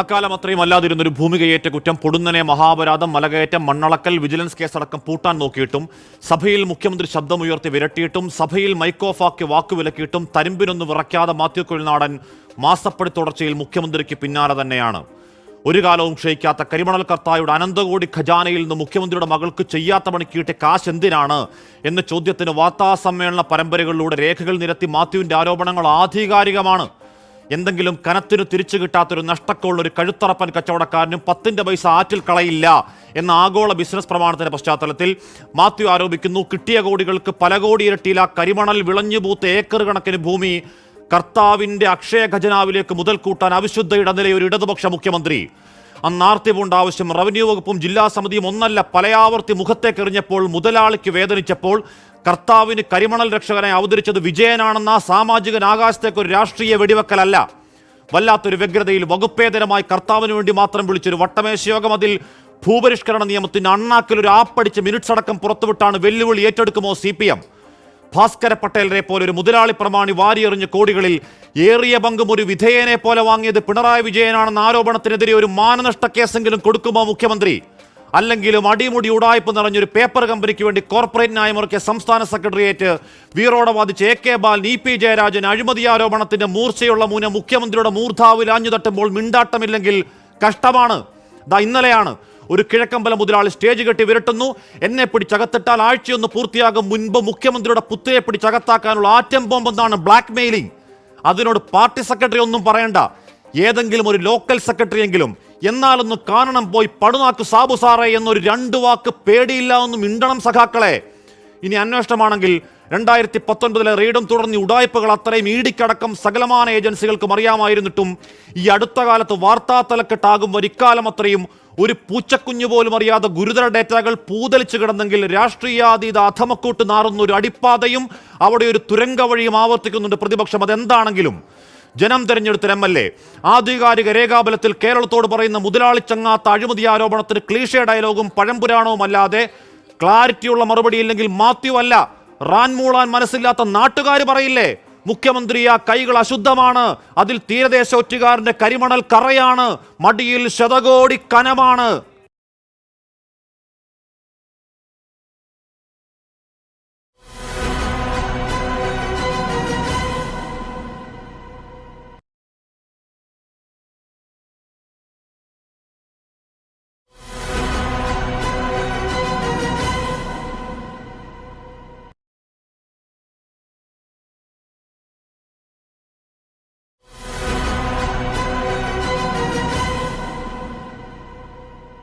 അക്കാലം അത്രയും അല്ലാതിരുന്നൊരു ഭൂമി കയ്യേറ്റ കുറ്റം പൊടുന്നനെ മഹാപരാധം മലകയറ്റം മണ്ണളക്കൽ വിജിലൻസ് കേസടക്കം പൂട്ടാൻ നോക്കിയിട്ടും സഭയിൽ മുഖ്യമന്ത്രി ശബ്ദമുയർത്തി വിരട്ടിയിട്ടും സഭയിൽ മൈക്ക് ഓഫാക്കി വാക്കുവിലക്കിയിട്ടും തരിമ്പിനൊന്ന് വിറയ്ക്കാതെ മാത്യു കുഴിനാടൻ മാസപ്പടി തുടർച്ചയിൽ മുഖ്യമന്ത്രിക്ക് പിന്നാലെ തന്നെയാണ്. ഒരു കാലവും ക്ഷയിക്കാത്ത കരിമണൽ കർത്തായുടെ അനന്തകോടി ഖജാനയിൽ നിന്ന് മുഖ്യമന്ത്രിയുടെ മകൾക്ക് ചെയ്യാത്ത പണിക്ക് കിട്ടിയ കാശ് എന്തിനാണ് എന്ന ചോദ്യത്തിന് വാർത്താസമ്മേളന പരമ്പരകളിലൂടെ രേഖകൾ നിരത്തി മാത്യുവിന്റെ ആരോപണങ്ങൾ ആധികാരികമാണ്. എന്തെങ്കിലും കനത്തിന് തിരിച്ചു കിട്ടാത്തൊരു നഷ്ടക്കമുള്ള ഒരു കഴുത്തറപ്പൻ കച്ചവടക്കാരനും പത്തിന്റെ പൈസ ആറ്റിൽ കളയില്ല എന്ന ആഗോള ബിസിനസ് പ്രമാണത്തിന്റെ പശ്ചാത്തലത്തിൽ മാത്യു ആരോപിക്കുന്നു കിട്ടിയ കോടികൾക്ക് പല കോടി ഇരട്ടിയില കരിമണൽ വിളഞ്ഞു പൂത്ത ഏക്കർ കണക്കിന് ഭൂമി കർത്താവിന്റെ അക്ഷയ ഖജനാവിലേക്ക് മുതൽ കൂട്ടാൻ അവിശുദ്ധ ഇടനിലയൊരു ഇടതുപക്ഷ മുഖ്യമന്ത്രി അന്ന് ബോണ്ട് ആവശ്യം. റവന്യൂ വകുപ്പും ജില്ലാ സമിതിയും ഒന്നല്ല. പലയാവർത്തി മുഖത്തേക്കെറിഞ്ഞപ്പോൾ മുതലാളിക്ക് വേദനിച്ചപ്പോൾ കർത്താവിന് കരിമണൽ രക്ഷകനെ അവതരിച്ചത് വിജയനാണെന്ന സാമാജിക ആകാശത്തേക്ക് ഒരു രാഷ്ട്രീയ വെടിവെക്കലല്ല. വല്ലാത്തൊരു വ്യഗ്രതയിൽ വകുപ്പേതരമായി കർത്താവിന് വേണ്ടി മാത്രം വിളിച്ചൊരു വട്ടമേശ യോഗം അതിൽ ഭൂപരിഷ്കരണ നിയമത്തിന് അണ്ണാക്കിൽ ഒരു ആപ്പടിച്ച് മിനിറ്റ്സ് അടക്കം പുറത്തുവിട്ടാണ് വെല്ലുവിളി ഏറ്റെടുക്കുമോ സി പി എം? ഭാസ്കര പട്ടേലിനെ പോലെ ഒരു മുതലാളി പ്രമാണി വാരിയെറിഞ്ഞ കോടികളിൽ ഏറിയ പങ്കും ഒരു വിധേയനെ പോലെ വാങ്ങിയത് പിണറായി വിജയനാണെന്ന ആരോപണത്തിനെതിരെ ഒരു മാനനഷ്ട കേസെങ്കിലും കൊടുക്കുമോ മുഖ്യമന്ത്രി? അല്ലെങ്കിലും അടിമുടി ഉടായ്പ നിറഞ്ഞൊരു പേപ്പർ കമ്പനിക്ക് വേണ്ടി കോർപ്പറേറ്റ് ന്യായമുറക്കിയ സംസ്ഥാന സെക്രട്ടേറിയറ്റ് വീറോടെ വാദിച്ച് A K Balan E P Jayarajan അഴിമതി ആരോപണത്തിന്റെ മൂർച്ചയുള്ള മൂന മുഖ്യമന്ത്രിയുടെ മൂർധാവിൽ ആഞ്ഞു തട്ടുമ്പോൾ മിണ്ടാട്ടമില്ലെങ്കിൽ കഷ്ടമാണ്. ദാ ഇന്നലെയാണ് ഒരു കിഴക്കമ്പലം മുതലാളി സ്റ്റേജ് കെട്ടി വിരട്ടുന്നു. എന്നെ പിടിച്ചകത്തിട്ടാൽ ആഴ്ചയൊന്ന് പൂർത്തിയാകും മുൻപ് മുഖ്യമന്ത്രിയുടെ പുത്തിയെ പിടിച്ചകത്താക്കാനുള്ള ആറ്റം ബോംബെന്നാണ് ബ്ലാക്ക് മെയിലിംഗ് അതിനോട് പാർട്ടി സെക്രട്ടറി ഒന്നും പറയണ്ട. ഏതെങ്കിലും ഒരു ലോക്കൽ സെക്രട്ടറി എങ്കിലും എന്നാലൊന്ന് കാണണം പോയി പടുനാക്ക് സാബു സാറേ എന്നൊരു രണ്ട് വാക്ക് പേടിയില്ല ഒന്നും മിണ്ടണം സഖാക്കളെ. ഇനി അന്വേഷണമാണെങ്കിൽ രണ്ടായിരത്തി പത്തൊൻപതിലെ റെയ്ഡും തുടർന്ന് ഉടായ്പകൾ അത്രയും ഈടിക്കടക്കം സകലമാന ഏജൻസികൾക്കും അറിയാമായിരുന്നിട്ടും ഈ അടുത്ത കാലത്ത് വാർത്താ തലക്കെട്ടാകുമ്പോൾ ഇക്കാലം അത്രയും ഒരു പൂച്ചക്കുഞ്ഞു പോലും അറിയാതെ ഗുരുതര ഡേറ്റകൾ പൂതലിച്ചു കിടന്നെങ്കിൽ രാഷ്ട്രീയാതീത അധമക്കൂട്ട് നാറുന്ന ഒരു അടിപ്പാതയും അവിടെ ഒരു തുരങ്ക വഴിയും ആവർത്തിക്കുന്നുണ്ട് പ്രതിപക്ഷം. അതെന്താണെങ്കിലും ജനം തെരഞ്ഞെടുത്ത എം എൽ എ ആധികാരിക രേഖാബലത്തിൽ കേരളത്തോട് പറയുന്ന മുതലാളി ചങ്ങാത്ത അഴിമതി ആരോപണത്തിന് ക്ലീഷേ ഡയലോഗും പഴംപുരാണവും അല്ലാതെ ക്ലാരിറ്റിയുള്ള മറുപടി ഇല്ലെങ്കിൽ മാത്യു അല്ല. റാൻമൂളാൻ മനസ്സില്ലാത്ത നാട്ടുകാർ പറയില്ലേ? മുഖ്യമന്ത്രി ആ കൈകൾ അശുദ്ധമാണ്. അതിൽ തീരദേശ ഒറ്റുകാരന്റെ കരിമണൽ കറയാണ്. മടിയിൽ ശതകോടി കനമാണ്.